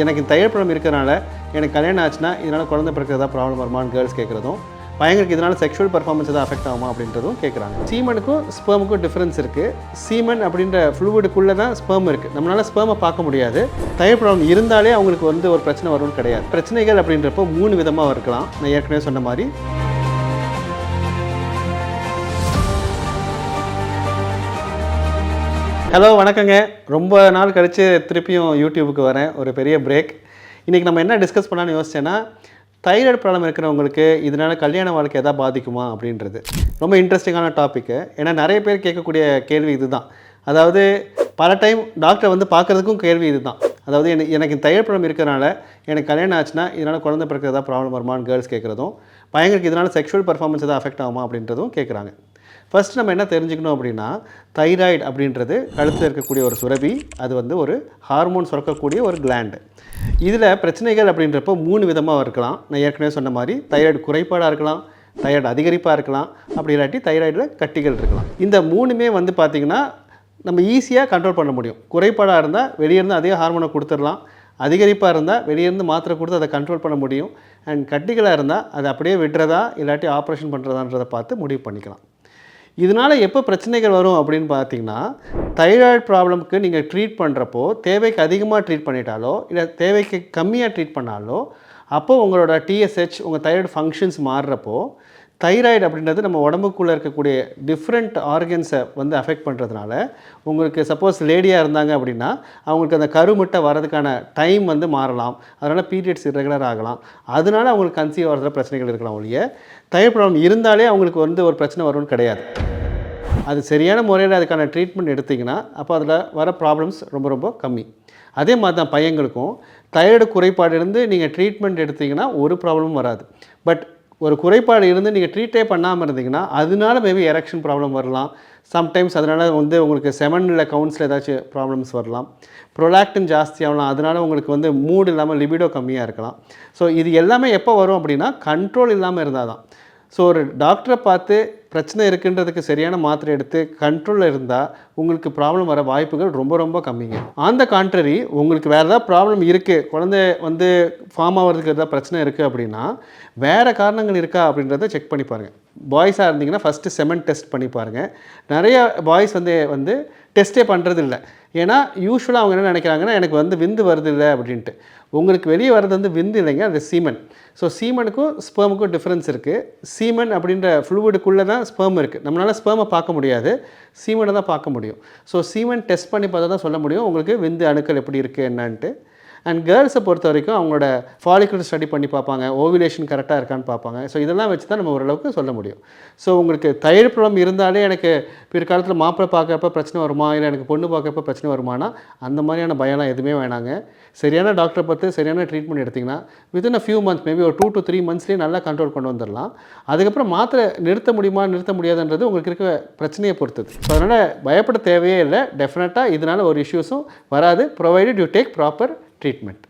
எனக்கு தையல் பழம் இருக்கிறனால எனக்கு கல்யாணம் ஆச்சுன்னா இதனால் குழந்தை பிறக்கிறதா ப்ராப்ளம் வருமான்னு கேர்ள்ஸ் கேட்குறதும் பையங்களுக்கு இதனால் செக்ஷுவல் பர்ஃபார்மன்ஸ் எதாவது அஃபெக்ட் ஆகுமா அப்படின்றதும் கேட்குறாங்க. சீமனுக்கும் ஸ்பேமுக்கும் டிஃப்ரென்ஸ் இருக்குது சீமன் அப்படின்ற ஃப்ளூவிடுக்குள்ளே தான் ஸ்பேம் இருக்குது நம்மளால் ஸ்பேமை பார்க்க முடியாது. தையல் பழம் இருந்தாலே அவங்களுக்கு வந்து ஒரு பிரச்சனை வரும்னு கிடையாது. பிரச்சனைகள் அப்படின்றப்போ மூணு விதமாக இருக்கலாம். நான் ஏற்கனவே சொன்ன மாதிரி. ஹலோ வணக்கங்க. ரொம்ப நாள் கழித்து திருப்பியும் யூடியூபுக்கு வரேன். ஒரு பெரிய பிரேக் இன்றைக்கி நம்ம என்ன டிஸ்கஸ் பண்ணலான்னு யோசிச்சேன்னா தைராய்டு ப்ராப்ளம் இருக்கிறவங்களுக்கு இதனால் கல்யாண வாழ்க்கை எதாவது பாதிக்குமா அப்படின்றது. ரொம்ப இன்ட்ரெஸ்டிங்கான டாப்பிக்கு ஏன்னா நிறைய பேர் கேட்கக்கூடிய கேள்வி இதுதான். அதாவது பல டைம் டாக்டர் வந்து பார்க்குறதுக்கும் கேள்வி இதுதான். அதாவது எனக்கு தைராய்டு ப்ராப்ளம் பழம் இருக்கிறனால எனக்கு கல்யாணம் ஆச்சுன்னா இதனால் குழந்தை பிறக்கிறதா ப்ராப்ளம் வருமான்னு கேர்ள்ஸ் கேட்குறதும் பையங்களுக்கு இதனால் செக்ஷுவல் பர்ஃபார்மன்ஸ் எதாவது அஃபெக்ட் ஆகுமா அப்படின்றதும் கேட்குறாங்க. ஃபர்ஸ்ட் நம்ம என்ன தெரிஞ்சுக்கணும் அப்படின்னா தைராய்டு அப்படின்றது கழுத்தில் இருக்கக்கூடிய ஒரு சுரபி அது வந்து ஒரு ஹார்மோன் சுரக்கக்கூடிய ஒரு கிளாண்டு இதில் பிரச்சனைகள் அப்படின்றப்போ மூணு விதமாக இருக்கலாம். நான் ஏற்கனவே சொன்ன மாதிரி தைராய்டு குறைபாடாக இருக்கலாம் தைராய்டு அதிகரிப்பாக இருக்கலாம் அப்படி இல்லாட்டி தைராய்டில் கட்டிகள் இருக்கலாம். இந்த மூணுமே வந்து பார்த்திங்கன்னா நம்ம ஈஸியாக கண்ட்ரோல் பண்ண முடியும். குறைபாடாக இருந்தால் வெளியேருந்து அதே ஹார்மோனை கொடுத்துடலாம். அதிகரிப்பாக இருந்தால் வெளியேருந்து மாத்திரை கொடுத்து அதை கண்ட்ரோல் பண்ண முடியும். அண்ட் கட்டிகளாக இருந்தால் அதை அப்படியே விடுறதா இல்லாட்டி ஆப்ரேஷன் பண்ணுறதான்றதை பார்த்து முடிவு பண்ணிக்கலாம். இதனால் எப்போ பிரச்சனைகள் வரும் அப்படின்னு பார்த்தீங்கன்னா தைராய்டு ப்ராப்ளம்க்கு நீங்கள் ட்ரீட் பண்ணுறப்போ தேவைக்கு அதிகமாக ட்ரீட் பண்ணிட்டாலோ இல்லை தேவைக்கு கம்மியாக ட்ரீட் பண்ணாலோ அப்போது உங்களோட டிஎஸ்ஹெச் உங்கள் தைராய்டு ஃபங்க்ஷன்ஸ் மாறுறப்போ தைராய்டு அப்படின்றது நம்ம உடம்புக்குள்ளே இருக்கக்கூடிய டிஃப்ரெண்ட் ஆர்கன்ஸை வந்து அஃபெக்ட் பண்ணுறதுனால உங்களுக்கு சப்போஸ் லேடியாக இருந்தாங்க அப்படின்னா அவங்களுக்கு அந்த கருமுட்டை வரதுக்கான டைம் வந்து மாறலாம். அதனால் பீரியட்ஸ் ரெகுலர் ஆகலாம். அதனால அவங்களுக்கு கன்சீவ் ஆகிறதுல பிரச்சனைகள் இருக்கலாம் ஒழிய தைராய்டு ப்ராப்ளம் இருந்தாலே அவங்களுக்கு வந்து ஒரு பிரச்சனை வரும்னு கிடையாது. அது சரியான முறையில் அதுக்கான ட்ரீட்மெண்ட் எடுத்திங்கன்னா அப்போ அதில் வர ப்ராப்ளம்ஸ் ரொம்ப ரொம்ப கம்மி. அதே மாதிரி தான் பையங்களுக்கும். தைராய்டு குறைபாடு இருந்து நீங்கள் ட்ரீட்மெண்ட் எடுத்திங்கன்னா ஒரு ப்ராப்ளமும் வராது. பட் ஒரு குறைபாடு இருந்து நீங்கள் ட்ரீட்டே பண்ணாமல் இருந்தீங்கன்னா அதனால மேபி எரெக்ஷன் ப்ராப்ளம் வரலாம். சம்டைம்ஸ் அதனால் வந்து உங்களுக்கு செமனில் கவுன்ஸில் ஏதாச்சும் ப்ராப்ளம்ஸ் வரலாம். ப்ரொலாக்டின் ஜாஸ்தியாகலாம் அதனால் உங்களுக்கு வந்து மூடு இல்லாமல் லிபிடோ கம்மியாக இருக்கலாம். ஸோ இது எல்லாமே எப்போ வரும் அப்படின்னா கண்ட்ரோல் இல்லாமல் இருந்தால் தான் ஸோ ஒரு டாக்டரை பார்த்து பிரச்சனை இருக்குன்றதுக்கு சரியான மாத்திரை எடுத்து கண்ட்ரோலில் இருந்தால் உங்களுக்கு ப்ராப்ளம் வர வாய்ப்புகள் ரொம்ப ரொம்ப கம்மிங்க. அந்த கான்ட்ரரி உங்களுக்கு வேறு ஏதாவது ப்ராப்ளம் இருக்குது குழந்தை வந்து ஃபார்ம் ஆகிறதுக்கு ஏதாவது பிரச்சனை இருக்குது அப்படின்னா வேறு காரணங்கள் இருக்கா அப்படின்றத செக் பண்ணி பாருங்கள் பாய்ஸாக இருந்தீங்கன்னா ஃபஸ்ட்டு செமன் டெஸ்ட் பண்ணி பாருங்கள் நிறைய பாய்ஸ் வந்து வந்து டெஸ்ட்டே பண்ணுறது இல்லை ஏன்னா யூஸ்வலாக அவங்க என்ன நினைக்கிறாங்கன்னா எனக்கு வந்து விந்து வருது இல்லை அப்படின்ட்டு. உங்களுக்கு வெளியே வர்றது வந்து விந்து இல்லைங்க அது சீமன் ஸோ சீமனுக்கும் ஸ்பெர்முக்கும் டிஃப்ரென்ஸ் இருக்குது சீமன் அப்படின்ற ஃப்ளூவிடுக்குள்ளே தான் ஸ்பேம் இருக்குது நம்மளால் ஸ்பேமை பார்க்க முடியாது. சீமனை தான் பார்க்க முடியும். ஸோ சீமன் டெஸ்ட் பண்ணி பார்த்தா தான் சொல்ல முடியும் உங்களுக்கு விந்து அணுக்கள் எப்படி இருக்குது என்னான்ட்டு. அண்ட் கேர்ள்ஸை பொறுத்த வரைக்கும் அவங்களோட ஃபாலிகுலர் ஸ்டடி பண்ணி பார்ப்பாங்க. ஓவிலேஷன் கரெக்டாக இருக்கான்னு பார்ப்பாங்க. ஸோ இதெல்லாம் வச்சு தான் நம்ம ஓரளவுக்கு சொல்ல முடியும். ஸோ உங்களுக்கு தயிர் ப்ராப்ளம் இருந்தாலே எனக்கு பிற்காலத்தில் மாப்பிள்ளை பார்க்குறப்ப பிரச்சனை வருமா? இல்லை எனக்கு பொண்ணு பார்க்குறப்ப பிரச்சனை வருமானா? அந்த மாதிரியான பயம்லாம் எதுவுமே வேணாங்க. சரியான டாக்டரை பார்த்து சரியான ட்ரீட்மெண்ட் எடுத்திங்கன்னா within a few months maybe ஒரு டூ டு த்ரீ மந்த்ஸ்லேயே நல்லா கண்ட்ரோல் கொண்டு வந்துடலாம். அதுக்கப்புறம் மாத்திரை நிறுத்த முடியுமா? நிறுத்த முடியாதுன்றது உங்களுக்கு இருக்க பிரச்சனையை பொறுத்தது. ஸோ அதனால் பயப்பட தேவையே இல்லை. டெஃபினட்டாக இதனால் ஒரு இஷ்யூஸும் வராது. Provided you take proper treatment